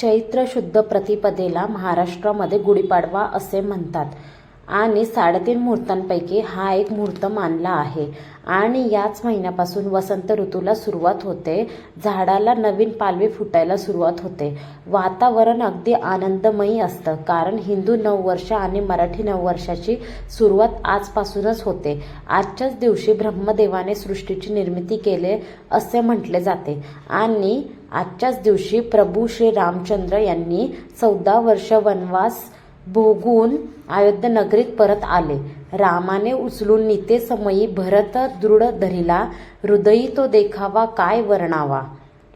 चैत्र शुद्ध प्रतिपदेला महाराष्ट्रामध्ये गुढीपाडवा असे म्हणतात. आणि साडेतीन मुहूर्तांपैकी हा एक मुहूर्त मानला आहे. आणि याच महिन्यापासून वसंत ऋतूला सुरुवात होते. झाडाला नवीन पालवी फुटायला सुरुवात होते. वातावरण अगदी आनंदमयी असतं. कारण हिंदू नववर्ष आणि मराठी नववर्षाची सुरुवात आजपासूनच होते. आजच्याच दिवशी ब्रह्मदेवाने सृष्टीची निर्मिती केले असे म्हटले जाते. आणि आजच्याच दिवशी प्रभू श्री रामचंद्र यांनी चौदा वर्ष वनवास भोगून अयोध्या नगरीत परत आले. रामाने उचलून निते समयी भरत दृढ धरिला हृदयी तो देखावा काय वर्णावा?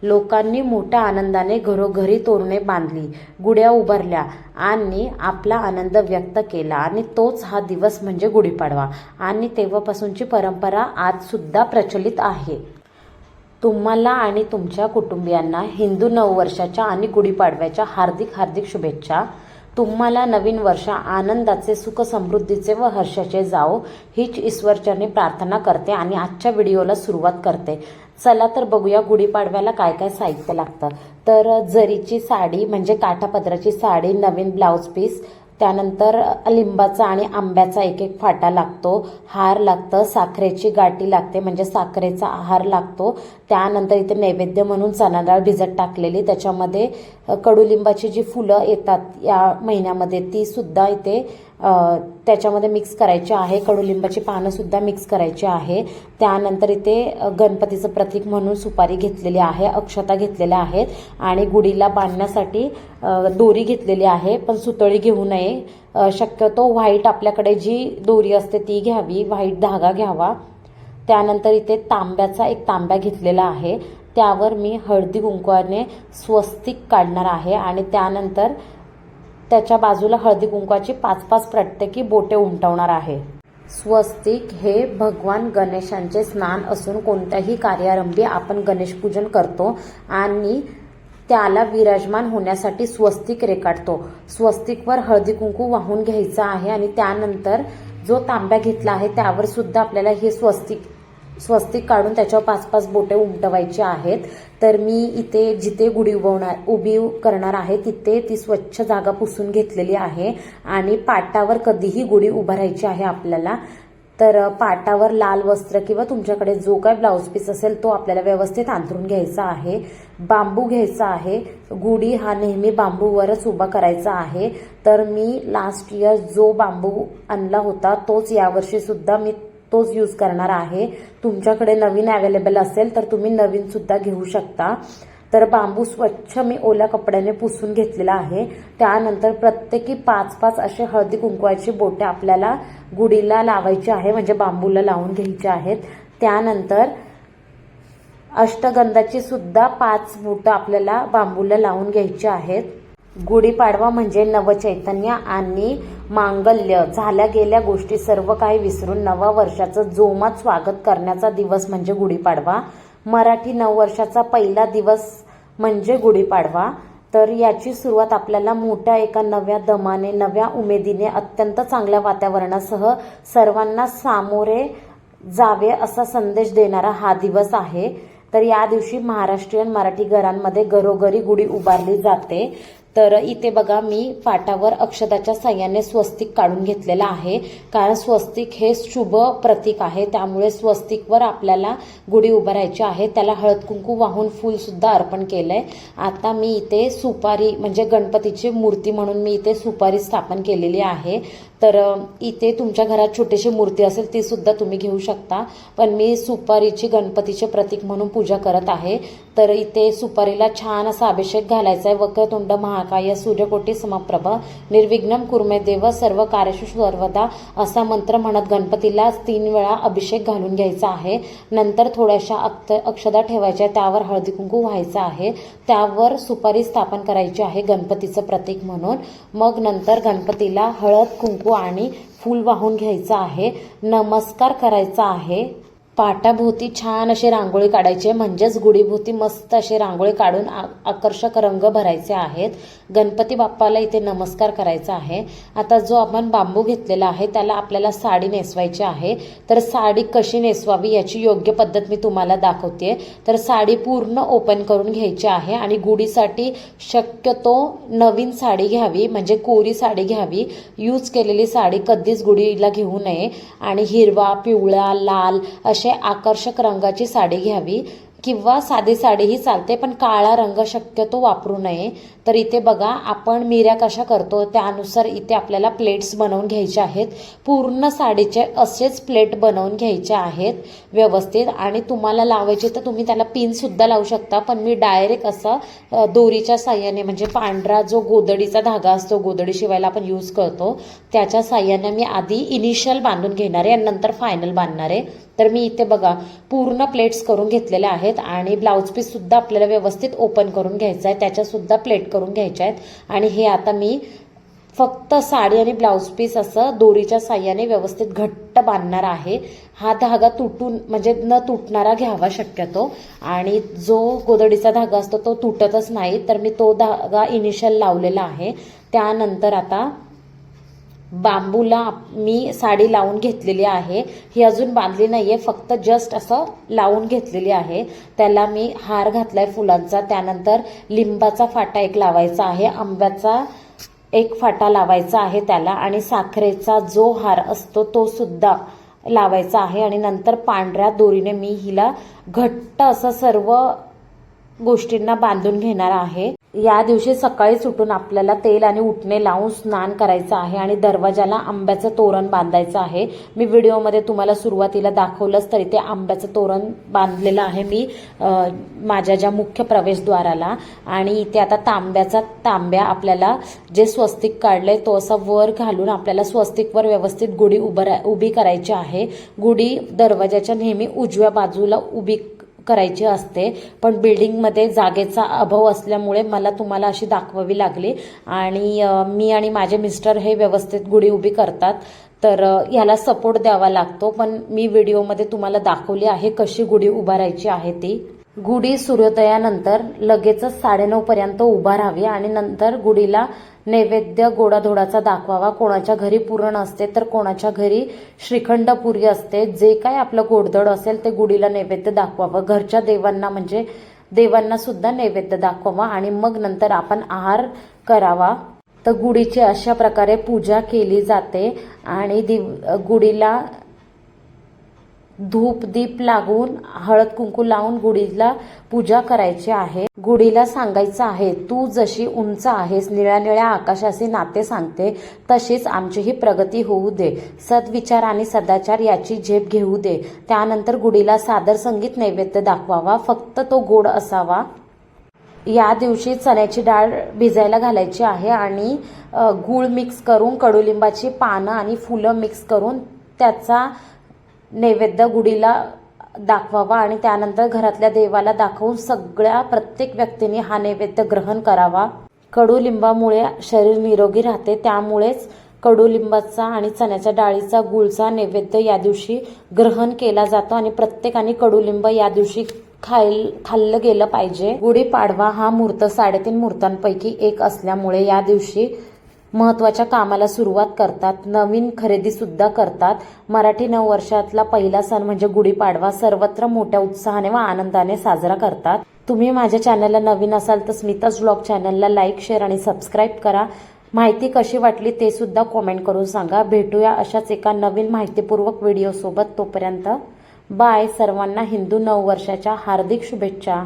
लोकांनी मोठ्या आनंदाने घरोघरी तोरणे बांधली गुड्या उभारल्या आणि आपला आनंद व्यक्त केला आणि तोच हा दिवस म्हणजे गुढीपाडवा. आणि तेव्हापासूनची परंपरा आज सुद्धा प्रचलित आहे. तुम्हाला आणि तुमच्या कुटुंबियांना हिंदू नववर्षाच्या आणि गुढीपाडव्याच्या हार्दिक हार्दिक शुभेच्छा. तुम्हाला नवीन वर्ष आनंदाचे सुख समृद्धीचे व हर्षाचे जाओ हीच ईश्वरचरणी प्रार्थना करते आणि आजच्या व्हिडिओला सुरुवात करते. चला तर बघूया गुढीपाडव्याला काय काय साहित्य लागतं. तर जरीची साडी म्हणजे काठापदराची साडी नवीन ब्लाऊज पीस त्यानंतर लिंबाचा आणि आंब्याचा एक एक फाटा लागतो. हार लागतं साखरेची गाठी लागते म्हणजे साखरेचा आहार लागतो. त्यानंतर इथे नैवेद्य म्हणून चणाडाळ भिजत टाकलेली त्याच्यामध्ये कडुलिंबाची जी फुलं येतात या महिन्यामध्ये ती सुद्धा इथे त्याच्यामध्ये मिक्स करायची आहे. कडुलिंबाची पानं सुद्धा मिक्स करायची आहे. त्यानंतर इथे गणपतीचं प्रतीक म्हणून सुपारी घेतलेली आहे अक्षता घेतलेल्या आहेत आणि गुढीला बांधण्यासाठी दोरी घेतलेली आहे. पण सुतळी घेऊ नये. शक्यतो व्हाईट आपल्याकडे जी दोरी असते ती घ्यावी व्हाईट धागा घ्यावा. त्यानंतर इथे तांब्याचा एक तांब्या घेतलेला आहे. त्यावर मी हळदी कुंकवाने स्वस्तिक काढणार आहे आणि त्यानंतर त्याच्या बाजूला हळदी कुंकवाची पाच पाच प्रत्येकी बोटे उमटवणार आहे. स्वस्तिक हे भगवान गणेशांचे स्नान असून कोणत्याही कार्यारंभी आपण गणेशपूजन करतो आणि त्याला विराजमान होण्यासाठी स्वस्तिक रेखाटतो. स्वस्तिकवर हळदी कुंकू वाहून घ्यायचं आहे आणि त्यानंतर जो तांब्या घेतला आहे त्यावर सुद्धा आपल्याला हे स्वस्तिक स्वस्तिक काढून त्याच्यावर पाच पाच बोटे उमटवायची आहेत. तर मी इथे जिथे गुढी उभवणार उभी करणार आहे तिथे ती स्वच्छ जागा पुसून घेतलेली आहे. आणि पाटावर कधीही गुढी उभारायची आहे आपल्याला. तर पाटावर लाल वस्त्र किंवा तुमच्याकडे जो काय ब्लाऊज पीस असेल तो आपल्याला व्यवस्थित अंथरून घ्यायचा आहे. बांबू घ्यायचा आहे. गुढी हा नेहमी बांबूवरच उभा करायचा आहे. तर मी लास्ट इयर जो बांबू आणला होता तोच यावर्षी सुद्धा मी तोच यूज करणार आहे. तुमच्याकडे नवीन अवेलेबल असेल तर तुम्ही नवीन सुद्धा घेऊ शकता. तर बांबू स्वच्छ मी ओल्या कपड्याने पुसून घेतलेला आहे. त्यानंतर प्रत्येकी पाच पाच असे हळदी कुंकवाची बोटे आपल्याला गुढीला लावायची आहे म्हणजे बांबूला लावून घ्यायचे आहेत. त्यानंतर अष्टगंधाची सुद्धा पाच बोटं आपल्याला बांबूला लावून घ्यायची आहेत. गुढीपाडवा म्हणजे नवचैतन्य आणि मांगल्य. झाल्या गेल्या गोष्टी सर्व काही विसरून नवा वर्षाचं जोमात स्वागत करण्याचा दिवस म्हणजे गुढीपाडवा मराठी नववर्षाचा पहिला दिवस म्हणजे गुढीपाडवा तर याची सुरुवात आपल्याला मोठ्या एका नव्या दमाने नव्या उमेदीने अत्यंत चांगल्या वातावरणासह सर्वांना सामोरे जावे असा संदेश देणारा हा दिवस आहे. तर या दिवशी महाराष्ट्रीयन मराठी घरांमध्ये घरोघरी गुढी उभारली जाते. तर इथे बघा मी पाटावर अक्षदाच्या साह्याने स्वस्तिक काढून घेतलेला आहे. कारण स्वस्तिक हे शुभ प्रतीक आहे. त्यामुळे स्वस्तिकवर आपल्याला गुढी उभारायची आहे. त्याला हळद कुंकू वाहून फूल सुद्धा अर्पण केलंय. आता मी इथे सुपारी म्हणजे गणपतीची मूर्ती म्हणून मी इथे सुपारी स्थापन केलेली आहे. तर इथे तुमच्या घरात छोटीशी मूर्ती असेल ती सुद्धा तुम्ही घेऊ शकता. पण मी सुपारीची गणपतीचे प्रतीक म्हणून पूजा करत आहे. तर इथे सुपारीला छान असा अभिषेक घालायचा आहे वक्रतुंड महाकाय सूर्यकोटी समप्रभ निर्विघ्नम कुर्मे देव सर्व कार्यशु सर्वदा असा मंत्र म्हणत गणपतीला तीन वेळा अभिषेक घालून घ्यायचा आहे. नंतर थोड्याशा अक्त अक्षदा ठेवायच्या त्यावर हळदी कुंकू व्हायचं आहे. त्यावर सुपारी स्थापन करायची आहे गणपतीचं प्रतीक म्हणून. मग नंतर गणपतीला हळद कुंकू आणि फूल वाहून घ्यायचं आहे. नमस्कार करायचा आहे. पाटाभोवती छान अशी रांगोळी काढायची. आहे म्हणजेच गुढीभोवती मस्त अशी रांगोळी काढून आ- आकर्षक रंग भरायचे आहेत. गणपती बाप्पाला इथे नमस्कार करायचा आहे. आता जो आपण बांबू घेतलेला आहे त्याला आपल्याला साडी नेसवायची आहे. तर साडी कशी नेसवावी याची योग्य पद्धत मी तुम्हाला दाखवते. तर साडी पूर्ण ओपन करून घ्यायची आहे आणि गुढीसाठी शक्यतो नवीन साडी घ्यावी म्हणजे कोरी साडी घ्यावी. यूज केलेली साडी कधीच गुढीला घेऊ नये. आणि हिरवा पिवळा लाल असे आकर्षक रंगाची साडी घ्यावी. किंवा साधी साडीही चालते पण काळा रंग शक्यतो वापरू नये. तर इथे बघा आपण मिऱ्या कशा करतो त्यानुसार इथे आपल्याला प्लेट्स बनवून घ्यायचे आहेत. पूर्ण साडीचे असेच प्लेट बनवून घ्यायचे आहेत व्यवस्थित. आणि तुम्हाला लावायचे तर तुम्ही त्याला पिनसुद्धा लावू शकता पण मी डायरेक्ट असं दोरीच्या साह्याने म्हणजे पांढरा जो गोदडीचा धागा असतो गोदडी शिवायला आपण यूज करतो त्याच्या साह्याने मी आधी इनिशियल बांधून घेणार आहे आणि नंतर फायनल बांधणार आहे. तर मी इथे बघा पूर्ण प्लेट्स करून घेतलेल्या आहेत आणि ब्लाऊज पीस सुद्धा आपल्याला व्यवस्थित ओपन करून घ्यायचा आहे. त्याच्या सुद्धा प्लेट करून घ्यायच्या आहेत. आणि हे आता मी फक्त साडी आणि ब्लाऊज पीस असं दोरीच्या साह्याने व्यवस्थित घट्ट बांधणार आहे. हा धागा तुटून म्हणजे न तुटणारा घ्यावा शक्यतो. आणि जो गोदडीचा धागा असतो तो तुटतच नाही. तर मी तो धागा इनिशियल लावलेला आहे. त्यानंतर आता बांबूला मी साडी लावून घेतलेली आहे. ही अजून बांधली नाहीये फक्त जस्ट असं लावून घेतलेली आहे. त्याला मी हार घातलाय फुलांचा. त्यानंतर लिंबाचा फाटा एक लावायचा आहे. आंब्याचा एक फाटा लावायचा आहे त्याला आणि साखरेचा जो हार असतो तो सुद्धा लावायचा आहे. आणि नंतर पांढऱ्या दोरीने मी हिला घट्ट असं सर्व गोष्टींना बांधून घेणार आहे. या दिवशी सकाळीच उठून आपल्याला तेल आणि उठणे लावून स्नान करायचं आहे आणि दरवाजाला आंब्याचं तोरण बांधायचं आहे. मी व्हिडिओमध्ये तुम्हाला सुरुवातीला दाखवलंच तरी ते आंब्याचं तोरण बांधलेलं आहे मी माझ्या ज्या मुख्य प्रवेशद्वाराला. आणि इथे आता तांब्याचा तांब्या आपल्याला जे स्वस्तिक काढलंय तो असा वर घालून आपल्याला स्वस्तिकवर व्यवस्थित गुढी उभं रा- उभी करायची आहे. गुढी दरवाजाच्या नेहमी उजव्या बाजूला उभी करायची असते. पण बिल्डिंगमध्ये जागेचा अभाव असल्यामुळे मला तुम्हाला अशी दाखवावी लागली. आणि मी आणि माझे मिस्टर हे व्यवस्थित गुढी उभी करतात. तर याला ह्याला सपोर्ट द्यावा लागतो. पण मी व्हिडिओमध्ये तुम्हाला दाखवली आहे कशी गुढी उभारायची आहे ती. गुढी सूर्योदयानंतर लगेचच साडेनऊ पर्यंत उभा राहावी आणि नंतर गुढीला नैवेद्य गोडाधोडाचा दाखवावा. कोणाच्या घरी पुरण असते तर कोणाच्या घरी श्रीखंड पुरी असते. जे काय आपलं गोडधड असेल ते गुढीला नैवेद्य दाखवावं. घरच्या देवांना म्हणजे देवांना सुद्धा नैवेद्य दाखवावा आणि मग नंतर आपण आहार करावा. तर गुढीची अशा प्रकारे पूजा केली जाते आणि दिव गुढीला धूप दीप लागून हळद कुंकू लावून गुढीला पूजा करायची आहे. गुढीला सांगायचं आहे तू जशी उंच आहेस निळ्या निळ्या आकाशाचे नाते सांगते तशीच आमचीही प्रगती होऊ दे. सद्विचार आणि सदाचार याची झेप घेऊ दे. त्यानंतर गुढीला सादर संगीत नैवेद्य दाखवावा फक्त तो गोड असावा. या दिवशी चण्याची डाळ भिजायला घालायची आहे आणि गुळ गूळ मिक्स करून कडुलिंबाची पानं आणि फुलं मिक्स करून त्याचा नैवेद्य गुढीला दाखवावा आणि त्यानंतर घरातल्या देवाला दाखवून सगळ्या प्रत्येक व्यक्तीने हा नैवेद्य ग्रहण करावा. कडुलिंबामुळे शरीर निरोगी राहते. त्यामुळेच कडुलिंबाचा आणि चण्याच्या डाळीचा गुळचा नैवेद्य या दिवशी ग्रहण केला जातो आणि प्रत्येकाने कडुलिंब या दिवशी खाईल खाल्लं गेलं पाहिजे. गुढीपाडवा हा मुहूर्त साडेतीन मुहूर्तांपैकी एक असल्यामुळे या दिवशी महत्त्वाच्या कामाला सुरुवात करतात नवीन खरेदी सुद्धा करतात. मराठी नववर्षातला पहिला सण म्हणजे गुढीपाडवा. सर्वत्र मोठ्या उत्साहाने व आनंदाने साजरा करतात. तुम्ही माझ्या चॅनलला नवीन असाल तर स्मिताज ब्लॉग चॅनलला लाईक शेअर आणि सबस्क्राईब करा. माहिती कशी वाटली ते सुद्धा कॉमेंट करून सांगा. भेटूया अशाच एका नवीन माहितीपूर्वक व्हिडिओसोबत तोपर्यंत. बाय. सर्वांना हिंदू नववर्षाच्या हार्दिक शुभेच्छा.